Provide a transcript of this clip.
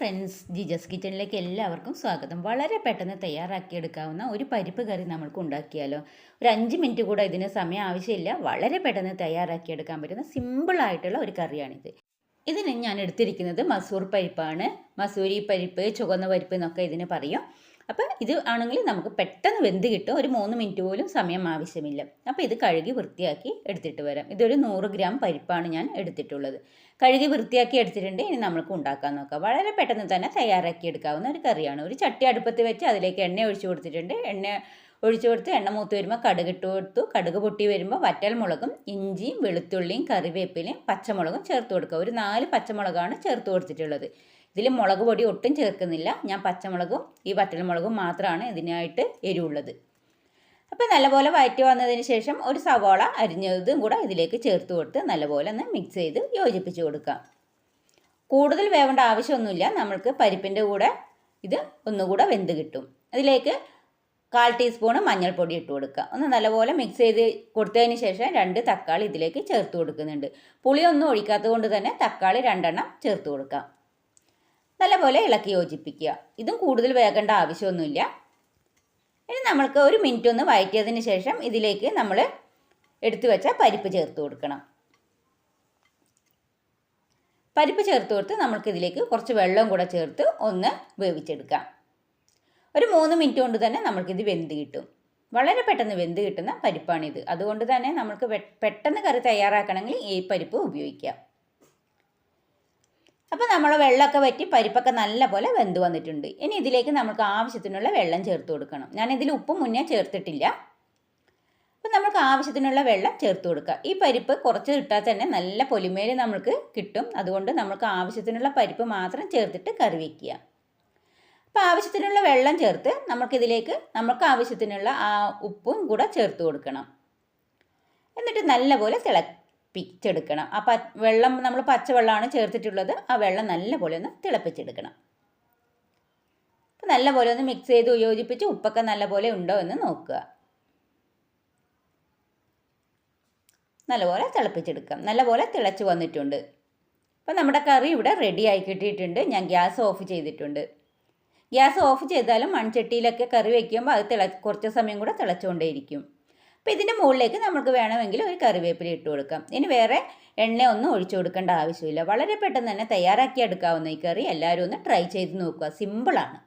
Friends ജിജസ് കിച്ചണിലേക്ക് എല്ലാവർക്കും സ്വാഗതം. വളരെ പെട്ടെന്ന് തയ്യാറാക്കിയെടുക്കാവുന്ന ഒരു പരിപ്പ് കറി നമ്മൾക്ക് ഉണ്ടാക്കിയാലോ? ഒരു അഞ്ച് മിനിറ്റ് കൂടെ ഇതിന് സമയം ആവശ്യമില്ല. വളരെ പെട്ടെന്ന് തയ്യാറാക്കിയെടുക്കാൻ പറ്റുന്ന സിമ്പിളായിട്ടുള്ള ഒരു കറിയാണിത്. ഇതിന് ഞാൻ എടുത്തിരിക്കുന്നത് മസൂർ പരിപ്പാണ്. മസൂരി പരിപ്പ് ചുവന്ന പരിപ്പ് എന്നൊക്കെ ഇതിന് പറയും. അപ്പോൾ ഇത് ആണെങ്കിൽ നമുക്ക് പെട്ടെന്ന് വെന്ത് കിട്ടും. ഒരു മൂന്ന് മിനിറ്റ് പോലും സമയം ആവശ്യമില്ല. അപ്പോൾ ഇത് കഴുകി വൃത്തിയാക്കി എടുത്തിട്ട് വരാം. ഇതൊരു നൂറ് ഗ്രാം പരിപ്പാണ് ഞാൻ എടുത്തിട്ടുള്ളത്. കഴുകി വൃത്തിയാക്കി എടുത്തിട്ടുണ്ട്. ഇനി നമുക്ക് ഉണ്ടാക്കാൻ നോക്കാം. വളരെ പെട്ടെന്ന് തന്നെ തയ്യാറാക്കി എടുക്കാവുന്ന ഒരു കറിയാണ്. ഒരു ചട്ടി അടുപ്പത്ത് വെച്ച് അതിലേക്ക് എണ്ണ ഒഴിച്ചു കൊടുത്തിട്ടുണ്ട്. എണ്ണ ഒഴിച്ചു കൊടുത്ത് എണ്ണ മൂത്ത് വരുമ്പോൾ കടുക് ഇട്ട് കൊടുത്തു. കടുക് പൊട്ടി വരുമ്പോൾ വറ്റൽ മുളകും ഇഞ്ചിയും വെളുത്തുള്ളിയും കറിവേപ്പിലയും പച്ചമുളകും ചേർത്ത് കൊടുക്കുക. ഒരു നാല് പച്ചമുളകാണ് ചേർത്ത് കൊടുത്തിട്ടുള്ളത്. ഇതിൽ മുളക് പൊടി ഒട്ടും ചേർക്കുന്നില്ല. ഞാൻ പച്ചമുളകും ഈ വറ്റൽമുളകും മാത്രമാണ് ഇതിനായിട്ട് എരിവുള്ളത്. അപ്പോൾ നല്ലപോലെ വയറ്റി വന്നതിന് ശേഷം ഒരു സവാള അരിഞ്ഞതും കൂടെ ഇതിലേക്ക് ചേർത്ത് കൊടുത്ത് നല്ലപോലെ ഒന്ന് മിക്സ് ചെയ്ത് യോജിപ്പിച്ച് കൊടുക്കാം. കൂടുതൽ വേവേണ്ട ആവശ്യമൊന്നുമില്ല. നമ്മൾക്ക് പരിപ്പിന്റെ കൂടെ ഇത് ഒന്നുകൂടെ വെന്ത് കിട്ടും. അതിലേക്ക് കാൽ ടീസ്പൂണ് മഞ്ഞൾപ്പൊടി ഇട്ട് കൊടുക്കുക. ഒന്ന് നല്ലപോലെ മിക്സ് ചെയ്ത് കൊടുത്തതിന് ശേഷം രണ്ട് തക്കാളി ഇതിലേക്ക് ചേർത്ത് കൊടുക്കുന്നുണ്ട്. പുളിയൊന്നും ഒഴിക്കാത്തത് കൊണ്ട് തന്നെ തക്കാളി രണ്ടെണ്ണം ചേർത്ത് കൊടുക്കാം. നല്ലപോലെ ഇളക്കി യോജിപ്പിക്കുക. ഇതും കൂടുതൽ വേകേണ്ട ആവശ്യമൊന്നുമില്ല. ഇനി നമ്മൾക്ക് ഒരു മിനിറ്റ് ഒന്ന് വഴറ്റിയതിന് ശേഷം ഇതിലേക്ക് നമ്മൾ എടുത്തു വെച്ച പരിപ്പ് ചേർത്ത് കൊടുക്കണം. പരിപ്പ് ചേർത്ത് കൊടുത്ത് നമ്മൾക്ക് ഇതിലേക്ക് കുറച്ച് വെള്ളം കൂടെ ചേർത്ത് ഒന്ന് വേവിച്ചെടുക്കാം. ഒരു മൂന്ന് മിനിറ്റ് കൊണ്ട് തന്നെ നമ്മൾക്കിത് വെന്ത് കിട്ടും. വളരെ പെട്ടെന്ന് വെന്ത് കിട്ടുന്ന പരിപ്പാണിത്. അതുകൊണ്ട് തന്നെ നമുക്ക് പെട്ടെന്ന് കറി തയ്യാറാക്കണമെങ്കിൽ ഈ പരിപ്പ് ഉപയോഗിക്കാം. അപ്പോൾ നമ്മൾ വെള്ളമൊക്കെ വറ്റി പരിപ്പൊക്കെ നല്ല പോലെ വെന്ത് വന്നിട്ടുണ്ട്. ഇനി ഇതിലേക്ക് നമുക്ക് ആവശ്യത്തിനുള്ള വെള്ളം ചേർത്ത് കൊടുക്കണം. ഞാനിതിൽ ഉപ്പ് മുന്നേ ചേർത്തിട്ടില്ല. അപ്പം നമുക്ക് ആവശ്യത്തിനുള്ള വെള്ളം ചേർത്ത് കൊടുക്കുക. ഈ പരിപ്പ് കുറച്ച് ഇട്ടാൽ തന്നെ നല്ല പൊലിമേൽ നമുക്ക് കിട്ടും. അതുകൊണ്ട് നമുക്ക് ആവശ്യത്തിനുള്ള പരിപ്പ് മാത്രം ചേർത്തിട്ട് കറി വയ്ക്കുക അപ്പോൾ ആവശ്യത്തിനുള്ള വെള്ളം ചേർത്ത് നമുക്കിതിലേക്ക് നമുക്ക് ആവശ്യത്തിനുള്ള ആ ഉപ്പും കൂടെ ചേർത്ത് കൊടുക്കണം. എന്നിട്ട് നല്ലപോലെ തിളപ്പിച്ചെടുക്കണം. ആ വെള്ളം നമ്മൾ പച്ചവെള്ളമാണ് ചേർത്തിട്ടുള്ളത്. ആ വെള്ളം നല്ലപോലെ ഒന്ന് തിളപ്പിച്ചെടുക്കണം. അപ്പോൾ നല്ലപോലെ ഒന്ന് മിക്സ് ചെയ്ത് യോജിപ്പിച്ച് ഉപ്പൊക്കെ നല്ലപോലെ ഉണ്ടോ എന്ന് നോക്കുക. നല്ലപോലെ തിളപ്പിച്ചെടുക്കാം. നല്ലപോലെ തിളച്ച് വന്നിട്ടുണ്ട്. അപ്പോൾ നമ്മുടെ കറി ഇവിടെ റെഡി ആയി കിട്ടിയിട്ടുണ്ട്. ഞാൻ ഗ്യാസ് ഓഫ് ചെയ്തിട്ടുണ്ട്. ഗ്യാസ് ഓഫ് ചെയ്താലും മൺചട്ടിയിലൊക്കെ കറി വയ്ക്കുമ്പോൾ അത് തിള കുറച്ച് സമയം കൂടെ തിളച്ചുകൊണ്ടേയിരിക്കും. അപ്പോൾ ഇതിന്റെ മുകളിലേക്ക് നമുക്ക് വേണമെങ്കിൽ ഒരു കറിവേപ്പില ഇട്ട് കൊടുക്കാം. ഇനി വേറെ എണ്ണ ഒന്നും ഒഴിച്ചു കൊടുക്കേണ്ട ആവശ്യമില്ല. വളരെ പെട്ടെന്ന് തന്നെ തയ്യാറാക്കി എടുക്കാവുന്ന ഈ കറി എല്ലാവരും ഒന്ന് ട്രൈ ചെയ്ത് നോക്കുക. സിമ്പിളാണ്.